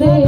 ও